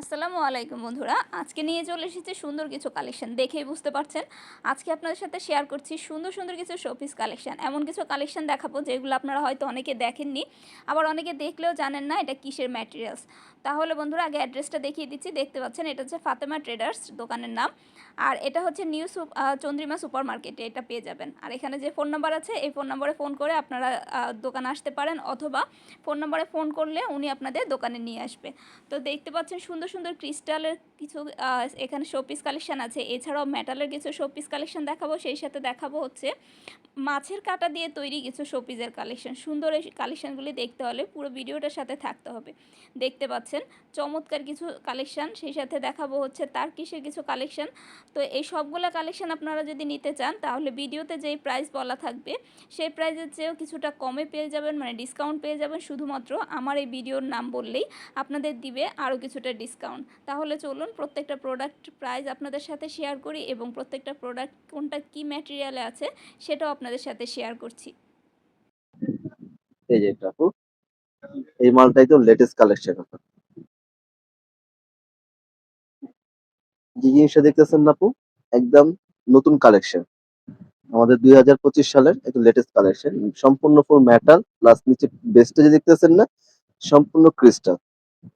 আসসালামু আলাইকুম বন্ধুরা। আজকে নিয়ে চলে এসেছি সুন্দর কিছু কালেকশন দেখেই বুঝতে পারছেন। আজকে আপনাদের সাথে শেয়ার করছি সুন্দর সুন্দর কিছু শোপিস কালেকশন এমন কিছু কালেকশন দেখাবো যেগুলো আপনারা হয়তো অনেকে দেখেননি, আবার অনেকে দেখলেও জানেন না এটা কিসের ম্যাটেরিয়ালস তাহলে বন্ধুরা আগে অ্যাড্রেসটা দেখিয়ে দিচ্ছি। দেখতে পাচ্ছেন, এটা হচ্ছে ফাতেমা ট্রেডার্স দোকানের নাম। আর এটা হচ্ছে নিউ চন্দ্রিমা সুপার মার্কেটে এটা পেয়ে যাবেন। আর এখানে যে ফোন নাম্বার আছে, এই ফোন নাম্বারে ফোন করে আপনারা দোকানে আসতে পারেন অথবা ফোন নাম্বারে ফোন করলে উনি আপনাদের দোকানে নিয়ে আসবে। তো দেখতে পাচ্ছেন, সুন্দর সুন্দর ক্রিস্টালের কিছু এখানে শোপিস কালেকশন আছে। এছাড়াও মেটালের কিছু শোপিস কালেকশন দেখাবো। সেই সাথে দেখাবো হচ্ছে মাছের কাটা দিয়ে তৈরি কিছু শোপিসের কালেকশন। সুন্দর এই কালেকশনগুলি দেখতে হলে পুরো ভিডিওটার সাথে থাকতে হবে। দেখতে পাচ্ছেন চমৎকার কিছু কালেকশন সেই সাথে দেখাবো হচ্ছে তার কিসের কিছু কালেকশন তো এই সবগুলো কালেকশন আপনারা যদি নিতে চান, তাহলে ভিডিওতে যেই প্রাইস বলা থাকবে, সেই প্রাইসের চেয়েও কিছুটা কমে পেয়ে যাবেন মানে ডিসকাউন্ট পেয়ে যাবেন। শুধুমাত্র আমার এই ভিডিওর নাম বললেই আপনাদের দিবে আরও কিছুটা ডিসকাউন্ট তাহলে চলুন প্রত্যেকটা প্রোডাক্ট প্রাইস আপনাদের সাথে শেয়ার করি এবং প্রত্যেকটা প্রোডাক্ট কোনটা কি ম্যাটেরিয়ালে আছে সেটাও আপনাদের সাথে শেয়ার করছি। এই যে এই মালটাই তো লেটেস্ট কালেকশন যে জিনিসটা দেখতেছেন না আপু, একদম নতুন কালেকশন আমাদের দুই হাজার পঁচিশ সালের একদম লেটেস্ট কালেকশন সম্পূর্ণ ফুল মেটাল প্লাস নিচে বেসটা যে দেখতেছেন না, সম্পূর্ণ ক্রিস্টাল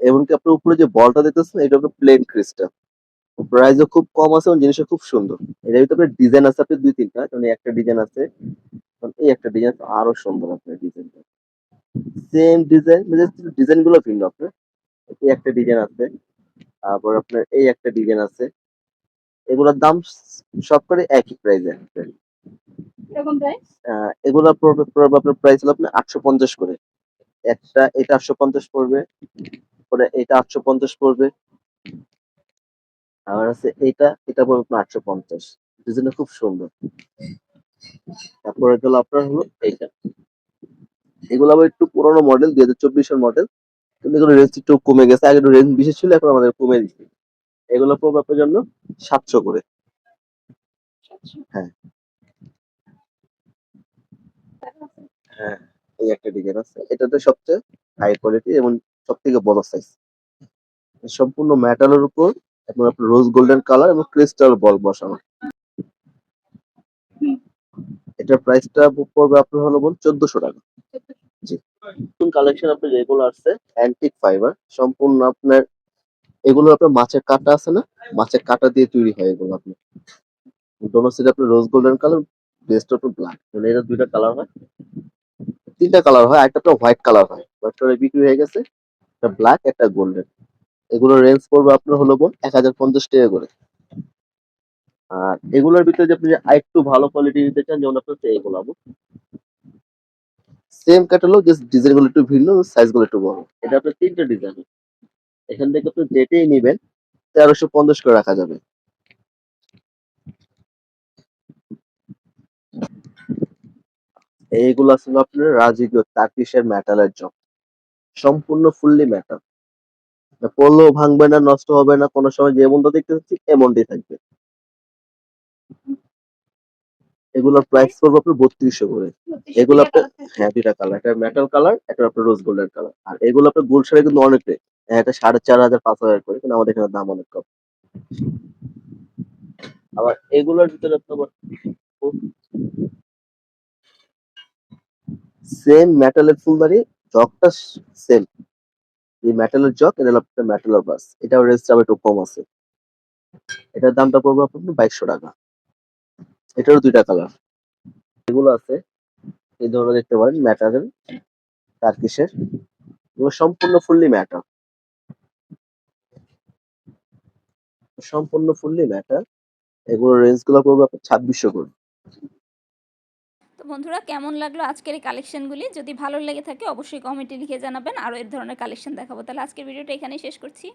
এমনকি আপনার উপরে যে বলটা দেখতেছেন, এটা হলো প্লেন ক্রিস্টাল প্রাইসও খুব কম আছে এবং জিনিসটা খুব সুন্দর। এটার ভিতরে ডিজাইন আছে আপনার দুই, তিনটা। মানে একটা ডিজাইন আছে, কারণ এই একটা ডিজাইন আরও সুন্দর আপনার ডিজাইনটা সেম ডিজাইন ডিজাইনগুলো ভিন্ন আপনার। এই একটা ডিজাইন আছে। তারপর আপনার এই একটা ডিজাইন আছে। এগুলোর দাম সব করে একই প্রাইসে এরকম প্রাইস এগুলো পড়বে আপনার প্রাইস হলো আপনার আটশো পঞ্চাশ করে। একটা এটা আটশো পঞ্চাশ পড়বে পরে এটা আটশো পঞ্চাশ পড়বে। আর আছে এইটা এটা পড়বে আপনার আটশো পঞ্চাশ। ডিজাইনটা খুব সুন্দর। তারপরে গেল আপনার হলো এইটা। এগুলো আবার একটু পুরোনো মডেল দুই হাজার চব্বিশের মডেল কিন্তু এগুলো রেঞ্জ একটু কমে গেছে। আগে একটু রেঞ্জ বেশি ছিল এখন আমাদের কমে দিচ্ছে। এগুলো পড়বে আপনার জন্য সাতশো করে। হ্যাঁ। হ্যাঁ। এই একটা ডিজাইন আছে। এটাতে সবচেয়ে হাই কোয়ালিটি এবং সব থেকে বড় সাইজ সম্পূর্ণ মেটালের উপর এখন আপনার রোজ গোল্ডেন কালার এবং ক্রিস্টাল বল বসানো। এটার প্রাইসটা পড়বে আপনার হলো বল চোদ্দশো টাকা। নতুন কালেকশন আপনার যেগুলো আসছে? অ্যান্টিক ফাইবার সম্পূর্ণ আপনার এগুলো আপনার মাছের কাটা আছে না? মাছের কাটা দিয়ে তৈরি হয় এগুলো আপনার। দোনো সাইড আপনার রোজ গোল্ডেন কালার বেস্ট আপনার ব্ল্যাক মানে এটা দুইটা কালার হয়? তিনটা কালার হয় একটা তো হোয়াইট কালার হয়। হোয়াইট কালার বিক্রি হয়ে গেছে একটা ব্ল্যাক একটা গোল্ডেন এগুলোর রেঞ্জ পড়বে আপনার হলো বোন এক হাজার পঞ্চাশ টাকা করে। আর এগুলোর ভিতরে যে আপনি আরেকটু ভালো কোয়ালিটি নিতে চান যেমন আপনার এগুলো সেম ক্যাটালগ জাস্ট ডিজাইনগুলো একটু ভিন্ন সাইজগুলো একটু বড়। এটা আপনার তিনটা ডিজাইন এখান থেকে আপনি যেটাই নেবেন, তেরোশো পঞ্চাশ করে রাখা যাবে। এইগুলো আসলে আপনার রাজকীয় তার্কিসের মেটালের জব সম্পূর্ণ ফুললি মেটাল পড়লেও ভাঙবে না, নষ্ট হবে না, কোনো সময় যেমনটা দেখতে পাচ্ছি এমনটাই থাকবে। এগুলোর প্রাইস পড়বে আপনার বত্রিশশো করে। এগুলো আপনার হ্যাঁ দুইটা কালার একটা মেটাল কালার একটা আপনার রোজ গোল্ডেন কালার আর এগুলো আপনার গোল্ড শাড়ি কিন্তু অনেক রেট এটা সাড়ে চার হাজার পাঁচ হাজার করে কিন্তু আমাদের এখানে দাম অনেক কম। আবার এগুলোর ভিতরে আপনার সেম মেটালের ফুলদারি জগটা সেম এই মেটালের জগ এটা আপনার মেটালের বাস। এটাও রেঞ্জ যাবে একটু কম আছে। এটার দামটা পড়বে আপনার বাইশশো টাকা। এটারও দুইটা কালার এগুলো আছে। এই ধরনের দেখতে পারেন ম্যাটারের টার্কিশের এগুলো সম্পূর্ণ ফুললি ম্যাটার সম্পূর্ণ ফুললি ম্যাটার এগুলো রেঞ্জগুলো পড়বে আপনার ছাব্বিশশো করে। তো বন্ধুরা কেমন লাগল আজকের এই কালেকশনগুলি যদি ভালো লেগে থাকে অবশ্যই কমেন্টে লিখে জানাবেন। আরও এর ধরনের কালেকশন দেখাবো। তাহলে আজকের ভিডিওটা এখানেই শেষ করছি।